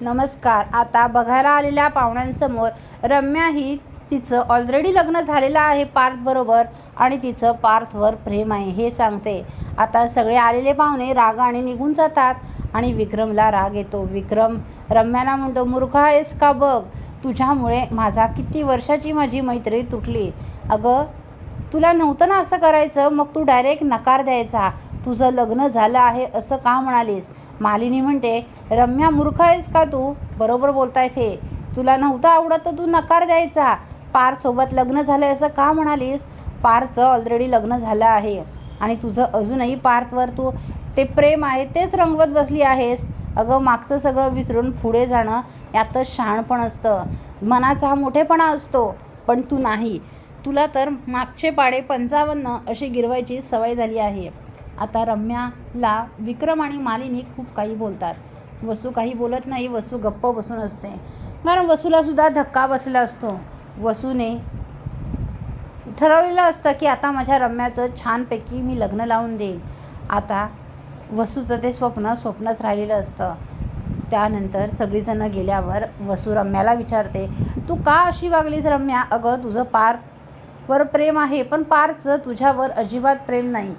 नमस्कार. आता बघायला आलेल्या पाहुण्यांसमोर रम्या ही तिचं ऑलरेडी लग्न झालेलं आहे पार्थबरोबर आणि तिचं पार्थवर प्रेम आहे हे सांगते. आता सगळे आलेले पाहुणे रागाने निघून जातात आणि विक्रमला राग येतो. विक्रम रम्याला म्हणतो मूर्ख आहेस का बघ? तुझ्यामुळे माझा किती वर्षाची माझी मैत्री तुटली. अगं तुला नव्हतं ना असं करायचं? मग तू डायरेक्ट नकार द्यायचा. तुझं लग्न झालं आहे असं का म्हणालीस? मालिनी म्हणते रम्या मूर्ख आहेस का तू? बरोबर बोलताय हे तुला नव्हतं आवडत तर तू नकार द्यायचा. पारसोबत लग्न झालं असं का म्हणालीस? पारचं ऑलरेडी लग्न झालं आहे. आणि तुझं अजूनही पार्थवर तू ते प्रेम आहे तेच रंगवत बसली आहेस. अगं मागचं सगळं विसरून पुढे जाणं यातच शहाणपण असतं. मनाचा हा मोठेपणा असतो पण तू नाही. तुला तर मागचे पाडे पंचावन्न अशी गिरवायची सवय झाली आहे. आता रम्याला विक्रम आणि मालिनी खूप काही बोलतात. वसू काही बोलत नाही वसू गप्प बसून असते. कारण वसूला सुद्धा धक्का बसला असतो. वसूने ठरवलेलं असतं की आता माझ्या रम्याचं छानपैकी मी लग्न लावून देईन. आता वसूचं ते स्वप्न स्वप्नच राहिलेलं असतं. त्यानंतर सगळीजणं गेल्यावर वसू रम्याला विचारते तू का अशी वागलीस रम्या? अगं तुझं पार वर प्रेम आहे पण पारचं तुझ्यावर अजिबात प्रेम नाही.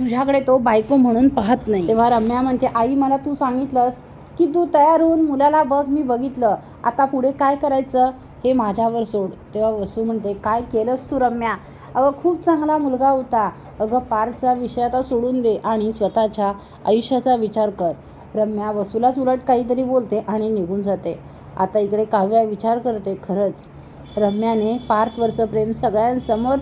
तुझ्याकडे तो बायको म्हणून पाहत नाही. तेव्हा रम्या म्हणते आई मला तू सांगितलंस की तू तयार होऊन मुलाला बघ मी बघितलं. आता पुढे काय करायचं हे माझ्यावर सोड. तेव्हा वसू म्हणते काय केलंस तू रम्या? अगं खूप चांगला मुलगा होता. अगं पारचा विषय आता सोडून दे आणि स्वतःच्या आयुष्याचा विचार कर. रम्या वसूलाच उलट काहीतरी बोलते आणि निघून जाते. आता इकडे काव्या विचार करते खरंच. रम्याने पार्थवरचं प्रेम सगळ्यांसमोर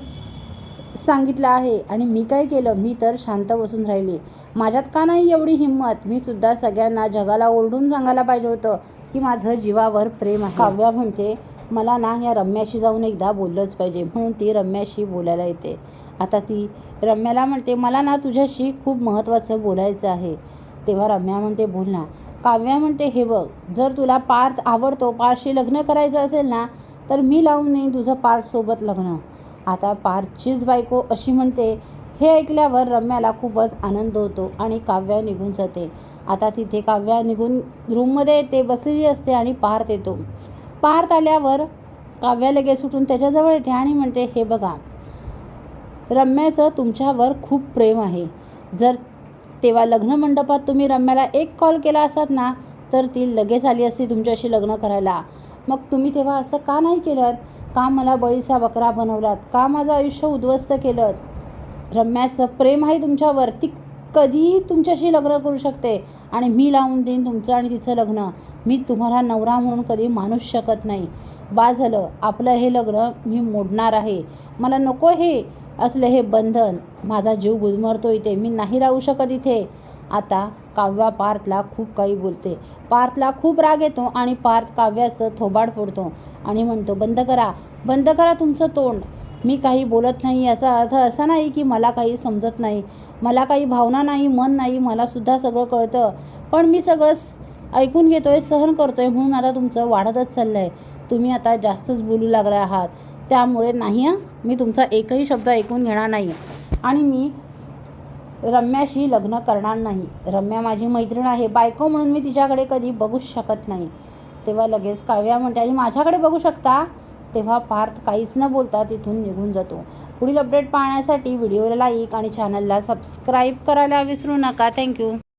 सांगितलं आहे. आणि मी काय केलं? मी तर शांत बसून राहिली. माझ्यात का नाही एवढी हिंमत? मी सुद्धा सगळ्यांना जगाला ओरडून सांगायला पाहिजे होतं की माझं जीवावर प्रेम आहे. काव्या म्हणते मला ना या रम्याशी जाऊन एकदा बोललंच पाहिजे. म्हणून ती रम्याशी बोलायला येते. आता ती रम्याला म्हणते मला ना तुझ्याशी खूप महत्त्वाचं बोलायचं आहे. तेव्हा रम्या म्हणते बोल ना. काव्या म्हणते हे बघ जर तुला पार्थ आवडतो पार्थशी लग्न करायचं असेल ना तर मी लावून येईन तुझं पार्थसोबत लग्न. आता पार्थचीच बायको अशी म्हणते हे ऐकल्यावर रम्याला खूपच आनंद होतो आणि काव्या निघून जाते. आता तिथे काव्या निघून रूममध्ये येते बसलेली असते आणि पार्थ येतो. पार्थ आल्यावर काव्या लगेच उठून त्याच्याजवळ येते आणि म्हणते हे बघा रम्याचं तुमच्यावर खूप प्रेम आहे. जर तेव्हा लग्न मंडपात तुम्ही रम्याला एक कॉल केला असतात ना तर ती लगेच आली असती तुमच्याशी लग्न करायला. मग तुम्ही तेव्हा असं का नाही केलं? का मला बळीचा बकरा बनवलात? का माझं आयुष्य उद्ध्वस्त केलं रम्याचं प्रेम आहे तुमच्यावर. ती कधीही तुमच्याशी लग्न करू शकते. आणि मी लावून देईन तुमचं आणि तिचं लग्न. मी तुम्हाला नवरा म्हणून कधी मानूच शकत नाही. बा झालं आपलं हे लग्न मी मोडणार आहे. मला नको हे असलं हे बंधन. माझा जीव गुदमरतो इथे. मी नाही राहू शकत इथे. आता काव्या पार्थला खूप काही बोलते. पार्थला खूप राग येतो आणि पार्थ काव्याचं थोबाड फोडतो आणि म्हणतो बंद करा बंद करा तुमचं तोंड. मी काही बोलत नाही याचा अर्थ असा नाही की मला काही समजत नाही. मला काही भावना नाही मन नाही मलासुद्धा सगळं कळतं. पण मी सगळं ऐकून घेतो आहे सहन करतो आहे म्हणून आता तुमचं वाढतच चाललं आहे तुम्ही आता जास्तच बोलू लागले आहात. त्यामुळे नाही मी तुमचा एकही शब्द ऐकून घेणार नाही. आणि मी रम्याशी लग्न करणार नाही. रम्या माझी मैत्रीण आहे बायको म्हणून मी तिच्याकडे कधी बघूच शकत नाही. तेव्हा लगेच काव्या म्हणते आणि माझ्याकडे बघू शकता? तेव्हा पार्थ काहीच न बोलता तिथून निघून जातो. पुढील अपडेट पाहण्यासाठी व्हिडिओला लाईक आणि चॅनलला सबस्क्राईब करायला विसरू नका. थँक्यू.